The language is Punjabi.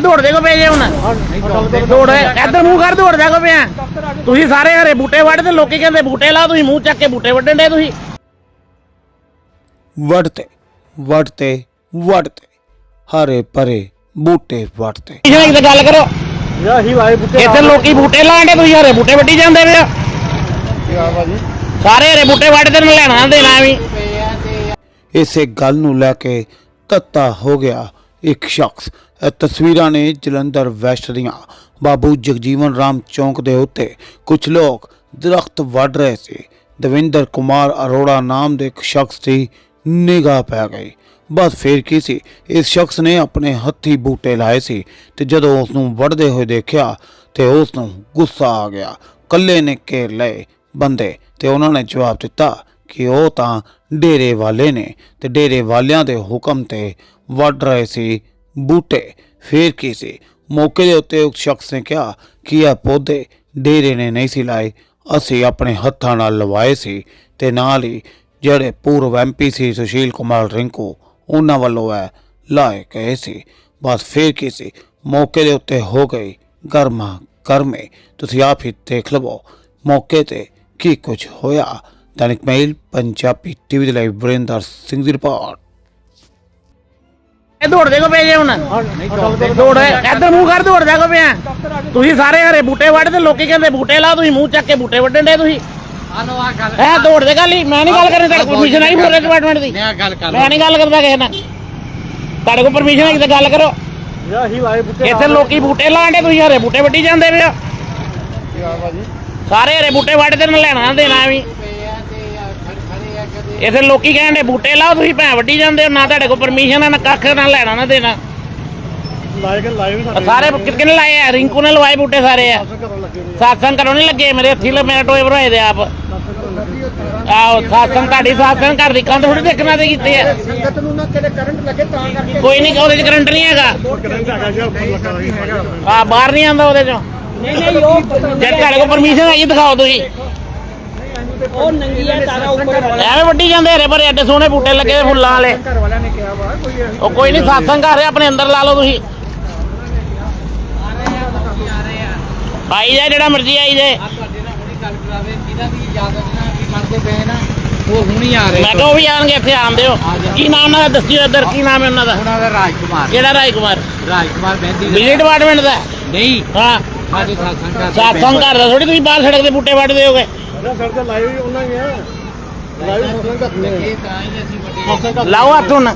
ਇਹ ਦੌੜਦੇ ਕੋ ਪਏ ਜੇ ਹੁਣ। ਦੌੜ ਇੱਧਰ ਮੂੰਹ ਕਰ ਦੌੜਦਾ ਕੋ ਪਿਆ। ਤੁਸੀਂ ਸਾਰੇ ਹਰੇ ਬੂਟੇ ਵੱਢਦੇ ਲੋਕੀ ਕਹਿੰਦੇ ਬੂਟੇ ਲਾ ਤੁਸੀਂ ਮੂੰਹ ਚੱਕ ਕੇ ਬੂਟੇ ਵੱਢਣ ਦੇ ਤੁਸੀਂ। ਵੜਤੇ ਵੜਤੇ ਵੜਤੇ ਹਰੇ ਭਰੇ ਬੂਟੇ ਵੜਤੇ ਕਿਸੇ ਨਾਲ ਗੱਲ ਕਰੋ। ਯਾ ਹੀ ਵਾਏ ਬੁੱਤੇ ਇੱਥੇ ਲੋਕੀ ਬੂਟੇ ਲਾਉਂਦੇ ਤੁਸੀਂ ਹਰੇ ਬੂਟੇ ਵੱਢੀ ਜਾਂਦੇ ਵੇ ਸਾਰੇ ਹਰੇ ਬੂਟੇ ਵੱਢਦੇ ਨੇ ਲੈਣਾ ਦੇਣਾ ਵੀ ਇਸੇ ਗੱਲ ਨੂੰ ਲੈ ਕੇ ਤੱਤਾ ਹੋ ਗਿਆ। ਇੱਕ ਸ਼ਖਸ। ਇਹ ਤਸਵੀਰਾਂ ਨੇ ਜਲੰਧਰ ਵੈਸਟ ਦੀਆਂ। ਬਾਬੂ ਜਗਜੀਵਨ ਰਾਮ ਚੌਂਕ ਦੇ ਉੱਤੇ ਕੁਝ ਲੋਕ ਦਰਖਤ ਵੱਢ ਰਹੇ ਸੀ। ਦਵਿੰਦਰ ਕੁਮਾਰ ਅਰੋੜਾ ਨਾਮ ਦੇ ਇੱਕ ਸ਼ਖਸ ਦੀ ਨਿਗਾਹ ਪੈ ਗਈ। ਬਸ ਫੇਰ ਕੀ ਸੀ? ਇਸ ਸ਼ਖਸ ਨੇ ਆਪਣੇ ਹੱਥੀ ਬੂਟੇ ਲਾਏ ਸੀ ਤੇ ਜਦੋਂ ਉਸ ਨੂੰ ਵੱਢਦੇ ਹੋਏ ਦੇਖਿਆ ਤੇ ਉਸ ਨੂੰ ਗੁੱਸਾ ਆ ਗਿਆ। ਕੱਲੇ ਨੇ ਘੇਰ ਲਏ ਬੰਦੇ ਤੇ ਉਹਨਾਂ ਨੇ ਜਵਾਬ ਦਿੱਤਾ ਕਿ ਉਹ ਤਾਂ ਡੇਰੇ ਵਾਲੇ ਨੇ ਤੇ ਡੇਰੇ ਵਾਲਿਆਂ ਦੇ ਹੁਕਮ ਤੇ ਵੱਢ ਰਹੇ ਸੀ ਬੂਟੇ। ਫੇਰ ਕੀ ਸੀ? ਮੌਕੇ ਦੇ ਉੱਤੇ ਉਸ ਸ਼ਖਸ ਨੇ ਕਿਹਾ ਕਿ ਇਹ ਪੌਦੇ ਡੇਰੇ ਨੇ ਨਹੀਂ ਸੀ ਲਾਏ। ਅਸੀਂ ਆਪਣੇ ਹੱਥਾਂ ਨਾਲ ਲਵਾਏ ਸੀ ਤੇ ਨਾਲ ਹੀ ਜਿਹੜੇ ਪੂਰਵ ਐਮਪੀ ਸੀ ਸੁਸ਼ੀਲ ਕੁਮਾਰ ਰਿੰਕੂ, ਉਹਨਾਂ ਵੱਲੋਂ ਇਹ ਲਾਏ ਗਏ ਸੀ। ਬਸ ਫੇਰ ਕੀ ਸੀ? ਮੌਕੇ ਦੇ ਉੱਤੇ ਹੋ ਗਈ ਗਰਮਾ ਗਰਮੇ ਤੁਸੀਂ ਆਪ ਹੀ ਦੇਖ ਲਵੋ ਮੌਕੇ ਤੇ ਕੀ ਕੁਝ ਹੋਇਆ। ਦੈਨਿਕ ਮੇਲ ਪੰਜਾਬੀ ਟੀਵੀ ਦੇ ਲਈ ਵਰਿੰਦਰ ਸਿੰਘ ਦੀ ਰਿਪੋਰਟ। ਇਹ ਦੌੜਦੇ ਕੋ ਪਏ ਜੇ ਹੁਣ? ਦੌੜ ਇੱਧਰ ਮੂੰਹ ਕਰ ਦੌੜਦਾ ਕੋ ਪਿਆ ਤੁਸੀਂ ਸਾਰੇ ਹਰੇ ਬੂਟੇ ਵੱਢਦੇ ਲੋਕੀ ਕਹਿੰਦੇ ਬੂਟੇ ਲਾ ਤੁਸੀਂ ਮੂੰਹ ਚੱਕ ਕੇ ਬੂਟੇ ਵੱਢਣ ਦੇ ਤੁਸੀਂ? ਇਹ ਦੌੜਦੇ ਗੱਲ ਹੀ ਮੈਂ ਨਹੀਂ ਗੱਲ ਕਰਨੀ ਤੁਹਾਡੇ ਪਰਮਿਸ਼ਨ ਆਈ ਫੋਰੈਸਟ ਡਿਪਾਰਟਮੈਂਟ ਦੀ। ਮੈਂ ਗੱਲ ਕਰ ਮੈਂ ਨਹੀਂ ਗੱਲ ਕਰਦਾ ਕਿਸੇ ਨਾਲ। ਤੁਹਾਡੇ ਕੋਲ ਪਰਮਿਸ਼ਨ ਹੈ ਕਿਤੇ ਗੱਲ ਕਰੋ। ਇੱਥੇ ਲੋਕੀ ਬੂਟੇ ਲਾਉਂਦੇ ਤੁਸੀਂ ਹਰੇ ਬੂਟੇ ਵੱਢੀ ਜਾਂਦੇ ਵੇ ਸਾਰੇ ਹਰੇ ਬੂਟੇ ਵੱਢਦੇ ਨੇ ਲੈਣਾ ਦੇਣਾ ਵੀ ਇੱਥੇ ਲੋਕੀ ਕਹਿੰਦੇ ਬੂਟੇ ਲਾਓ ਤੁਸੀਂ ਭੈਂ ਵੱਢੀ ਜਾਂਦੇ ਹੋ ਨਾ ਤੁਹਾਡੇ ਕੋਲ ਪਰਮਿਸ਼ਨ ਹੈ ਨਾ ਕੱਖ ਨਾ ਲੈਣਾ ਨਾ ਦੇਣਾ। ਕੇ ਆਹ ਸਾਰੇ ਕਿੱਥੇ ਨੇ ਲਾਏ ਆ? ਰਿੰਕੂ ਨੇ ਲਵਾਏ ਬੂਟੇ ਸਾਰੇ ਆ। ਸਾਤਸੰਗ ਕਰੋ ਨਹੀਂ ਲੱਗੇ ਮੇਰੇ ਹੱਥੀ ਲ ਮੇਰਾ ਟੋਏ ਭਰਵਾਏ ਦੇ ਆਪ। ਆਹੋ ਸਾਤਸੰਗ ਤੁਹਾਡੀ ਸਾਤਸੰਗ ਘਰ ਦੀ ਕੰਧ ਥੋੜੀ ਦੇਖਣਾ ਤੇ ਕੀਤੇ ਆ। ਸੰਗਤ ਨੂੰ ਨਾ ਕਿਤੇ ਕਰੰਟ ਲੱਗੇ ਤਾਂ ਕਰਕੇ। ਕੋਈ ਨਹੀਂ ਉਹਦੇ ਚ ਕਰੰਟ ਨਹੀਂ ਹੈਗਾ। ਜੀ ਉੱਪਰ ਲੱਗਾ ਹੈਗਾ ਆ ਬਾਹਰ ਨਹੀਂ ਆਉਂਦਾ ਉਹਦੇ ਚੋਂ। ਨਹੀਂ ਨਹੀਂ ਉਹ ਜੇ ਤੁਹਾਡੇ ਕੋਲ ਪਰਮਿਸ਼ਨ ਹੈਗੀ ਦਿਖਾਓ ਤੁਸੀਂ। ਉਹ ਨੰਗੀਆਂ ਤਾਰਾ ਉੱਪਰ ਐਵੇਂ ਵੱਢੀ ਜਾਂਦੇ ਹਰੇ ਭਰੇ ਐਡੇ ਸੋਹਣੇ ਬੂਟੇ ਲੱਗੇ ਹੋਏ ਫੁੱਲਾਂ ਵਾਲੇ। ਘਰ ਵਾਲਿਆਂ ਨੇ ਕਿਹਾ ਵਾ ਕੋਈ ਉਹ ਕੋਈ ਨਹੀਂ ਸਾਤਸੰਗ ਘਰ ਹੈ ਆਪਣੇ ਅੰਦਰ ਲਾ ਲਓ ਤੁਸੀਂ। ਆਈ ਜਾ ਜਿਹੜਾ ਮਰਜ਼ੀ ਆਈ ਜੇ ਤੁਹਾਡੇ ਨਾਲ ਹੁਣੀ ਗੱਲ ਕਰਾਵੇ ਜਿਨ੍ਹਾਂ ਦੀ ਇਜਾਜ਼ਤ ਨਾਲ ਵੀ ਮੰਨਦੇ ਪਏ ਨਾ ਉਹ ਹੁਣੀ ਆ ਰਹੇ ਮੈਂ ਕਿਹਾ ਉਹ ਵੀ ਆਣਗੇ ਇੱਥੇ ਆਉਂਦੇ ਹੋ ਕੀ ਨਾਮ ਦਾ ਦੱਸਿਓ ਇੱਧਰ ਕੀ ਨਾਮ ਹੈ ਉਹਨਾਂ ਦਾ? ਉਹਨਾਂ ਦਾ ਰਾਜਕੁਮਾਰ। ਕਿਹੜਾ ਰਾਜ ਕੁਮਾਰ ਰਾਜਕੁਮਾਰ ਬੈਂਦੀ ਬਿਜਲੀ ਡਿਪਾਰਟਮੈਂਟ ਦਾ? ਨਹੀਂ। ਹਾਂ। ਸਾਡੇ ਸਾਥਾਂ ਦਾ ਸਾਤਸੰਗ ਘਰ ਦਾ ਥੋੜੀ ਤੁਸੀਂ ਬਾਹਰ ਸੜਕ ਦੇ ਬੂਟੇ ਵੱਢਦੇ ਹੋਗੇ। ਨਾ ਸਰ ਤੇ ਲਾਏ ਵੀ ਉਹਨਾਂ ਹੀ ਆ ਲਾਏ ਵੀ ਫਸਲਾਂ ਘੱਟ ਨੇ ਇਹ ਤਾਂ ਹੀ ਅਸੀਂ ਵੱਡੇ ਲਾਓ ਹੱਥ ਹੁਣ।